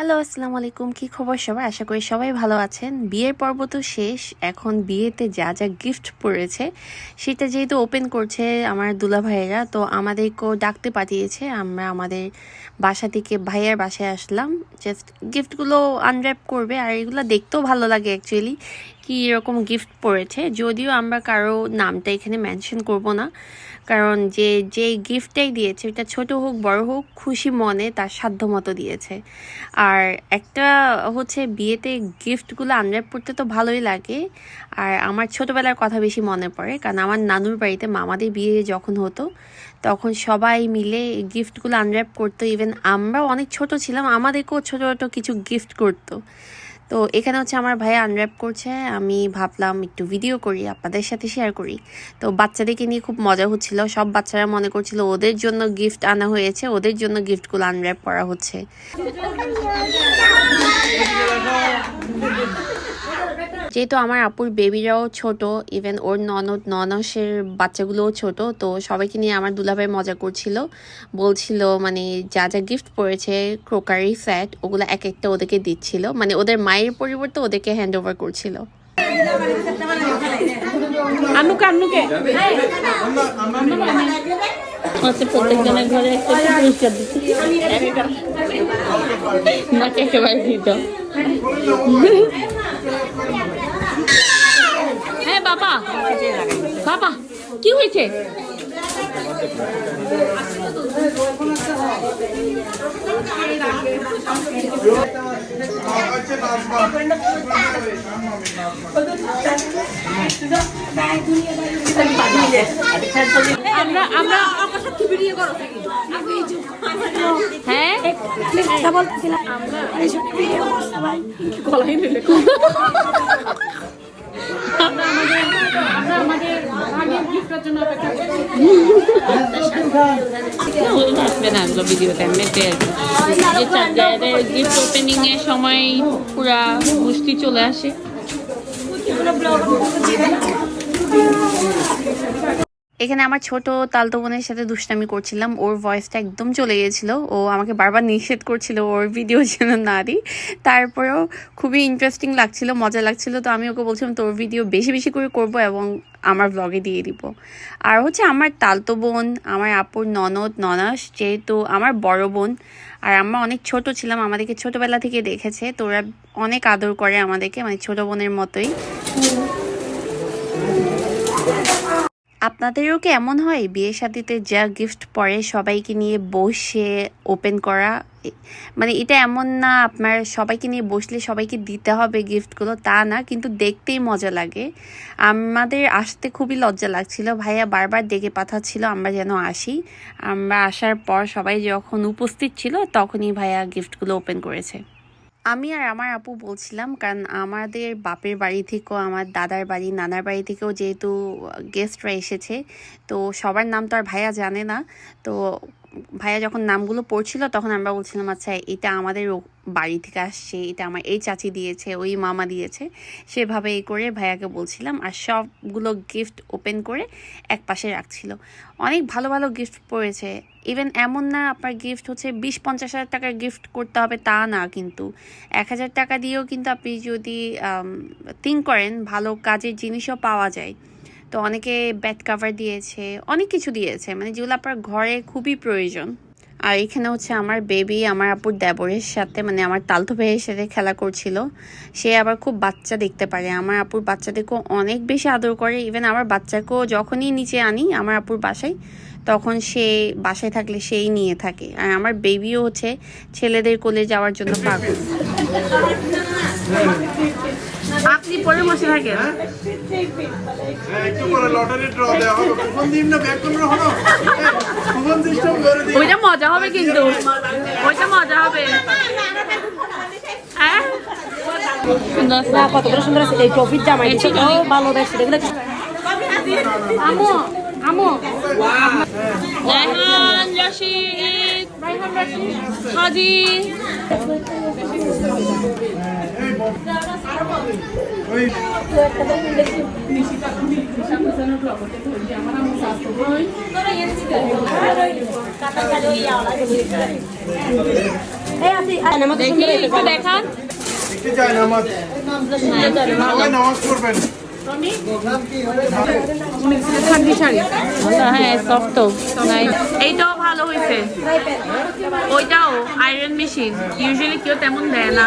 Hello, আসসালামু আলাইকুম। কি খবর সবাই আশা করি সবাই ভালো আছেন। বিয়ের পর্ব তো শেষ। এখন বিয়েতে যা যা গিফট পড়েছে, সেটা যেহেতু ওপেন করছে আমার দুলা ভাইয়েরা তো আমাদেরকেও ডাকতে পাঠিয়েছে। আমরা আমাদের বাসা থেকে ভাইয়ার বাসায় আসলাম। জাস্ট গিফটগুলো আনর্যাপ করবে, আর এগুলো দেখতেও ভালো লাগে অ্যাকচুয়ালি কি এরকম গিফট পড়েছে? যদিও আমরা কারও নামটা এখানে মেনশন করব না। কারণ যে যে গিফটটাই দিয়েছে এটা ছোট হোক, বড় হোক, খুশি মনে তার সাধ্য মতো দিয়েছে। আর একটা হচ্ছে বিয়েতে গিফটগুলো আনর্যাপ করতে তো ভালোই লাগে। আর আমার ছোটবেলার কথা বেশি মনে পড়ে, কারণ আমার নানুর বাড়িতে মামাদের বিয়ে যখন হতো, তখন সবাই মিলে গিফটগুলো আনর্যাপ করতো। ইভেন আমরা অনেক ছোট ছিলাম, আমাদেরকেও ছোট ছোটো কিছু গিফট করতো। তো এখানে হচ্ছে আমার ভাই আনর্যাপ করছে, আমি ভাবলাম একটু ভিডিও করি, আপনাদের সাথে শেয়ার করি। তো বাচ্চাদেরকে নিয়ে খুব মজা হচ্ছিল, সব বাচ্চারা মনে করছিল ওদের জন্য গিফট আনা হয়েছে, ওদের জন্য গিফটগুলো আনর্যাপ করা হচ্ছে। যেহেতু আমার আপুর বেবিরাও ছোট ইভেন ওর ননদ ননসের বাচ্চাগুলোও ছোট তো সবাইকে নিয়ে আমার দুলাভাই মজা করছিল। বলছিল মানে যা যা গিফট পড়েছে ক্রোকারি সেট ওগুলো এক একটা ওদেরকে দিচ্ছিল। মানে ওদের মায়ের পরিবর্তে ওদেরকে হ্যান্ড ওভার করছিল। আনুকে আনুকে। আচ্ছা প্রত্যেকজনের ঘরে একটা পুরস্কার দিচ্ছি। নাকি একেবারে দিত হ্যাঁ বাবা। বাবা কি হয়েছে? আমরা আমরা হ্যাঁ? আমরা আমাদের ভাগের গিফটের জন্য অপেক্ষা করছি। আসবে না এগুলো ভিডিওতে এমনিতে গিফট ওপেনিং এর সময় পুরা গুষ্টি চলে আসে। এখানে আমার ছোট তালতো বোনের সাথে দুষ্টামি করছিলাম। ওর ভয়েসটা একদম চলে গিয়েছিল ও আমাকে বারবার নিষেধ করছিল ওর ভিডিও যেন না দিই। তারপরেও খুবই ইন্টারেস্টিং লাগছিল, মজা লাগছিল। তো আমি ওকে বলছিলাম, তোর ভিডিও বেশি বেশি করে করব এবং আমার ব্লগে দিয়ে দিব। আর হচ্ছে আমার তালতো বোন, আমার আপুর ননদ, ননাস, যেহেতু আমার বড় বোন, আর আমরা অনেক ছোট ছিলাম, আমাদেরকে ছোটবেলা থেকে দেখেছে। তো ওরা অনেক আদর করে আমাদেরকে মানে ছোট বোনের মতোই। আপনাদেরও কি এমন হয়? বিয়ে শাদিতে যা গিফট পরে সবাইকে নিয়ে বসে ওপেন করা? মানে এটা এমন না, আপনার সবাইকে নিয়ে বসলে সবাইকে দিতে হবে গিফটগুলো তা না, কিন্তু দেখতেই মজা লাগে। আমাদের আসতে খুবই লজ্জা লাগছিল। ভাইয়া বারবার ডেকে পাঠাচ্ছিল, আমরা যেন আসি। আমরা আসার পর সবাই যখন উপস্থিত ছিল, তখনই ভাইয়া গিফটগুলো ওপেন করেছে। আমি আর আমার আপু বলছিলাম, কারণ আমাদের বাপের বাড়ি থেকেও, আমার দাদার বাড়ি, নানার বাড়ি থেকেও যেহেতু গেস্টরা এসেছে, তো সবার নাম তো আর ভাইয়া জানে না। তো ভাইয়া যখন নামগুলো পড়ছিল, তখন আমরা বলছিলাম আচ্ছা এটা আমাদের বাড়ি থেকে আসছে, এটা আমার এই চাচি দিয়েছে, ওই মামা দিয়েছে। সেভাবে এই করে ভাইয়াকে বলছিলাম, আর সবগুলো গিফট ওপেন করে এক পাশে রাখছিল। অনেক ভালো ভালো গিফট পড়েছে। ইভেন এমন না, আপনার গিফট হচ্ছে বিশ, পঞ্চাশ হাজার টাকার গিফট করতে হবে তা না কিন্তু। এক হাজার টাকা দিয়েও কিন্তু আপনি যদি থিঙ্ক করেন, ভালো কাজের জিনিসও পাওয়া যায়। তো অনেকে ব্যাট কাভার দিয়েছে, অনেক কিছু দিয়েছে। মানে যেগুলো আপনার ঘরে খুবই প্রয়োজন। আর এখানে হচ্ছে আমার বেবি আমার আপুর দেবরের সাথে মানে আমার তালতো ভাইয়ের সাথে খেলা করছিল। সে আবার খুব বাচ্চা দেখতে পারে। আমার আপুর বাচ্চাদেরকেও অনেক বেশি আদর করে। ইভেন আমার বাচ্চাকেও যখনই নিচে আনি আমার আপুর বাসায়, তখন সে বাসায় থাকলে সেই নিয়ে থাকে। আর আমার বেবিও হচ্ছে ছেলেদের কোলে যাওয়ার জন্য পাগল। আপনি পরে বসে থাকেন। একটু পরে লটারি ড্র দেওয়া হবে। কখন দিন না ব্যাক করে হলো কখন সিস্টেম করে দিই। ওইটা মজা হবে কিন্তু। ওইটা মজা হবে। হ্যাঁ? কতগুলো সুন্দর আছে। এই টপির এই ভালো দেখছি দেখলে আমু আমু। রায়হান রশিদ কাটা খালি ওই আওলা দেখি একটু দেখান। নামাজ। নামাজ পড়বেন। হ্যাঁ সফট এইটাও ভালো হয়েছে। ওইটাও আয়রন মেশিন ইউজুয়ালি কেউ তেমন দেয় না।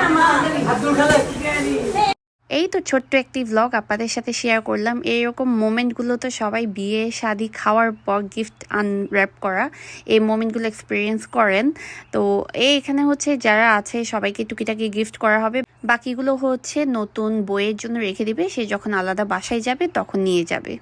তো ছোট্ট একটি ব্লগ আপনাদের সাথে শেয়ার করলাম। এইরকম মোমেন্টগুলো তো সবাই বিয়ে, শাদি, খাওয়ার পর গিফট আনর্যাপ করা, এই মোমেন্টগুলো এক্সপিরিয়েন্স করেন। তো এই এখানে হচ্ছে যারা আছে, সবাইকে টুকিটাকি গিফট করা হবে। বাকিগুলো হচ্ছে নতুন বইয়ের জন্য রেখে দিবে। সে যখন আলাদা বাসায় যাবে, তখন নিয়ে যাবে।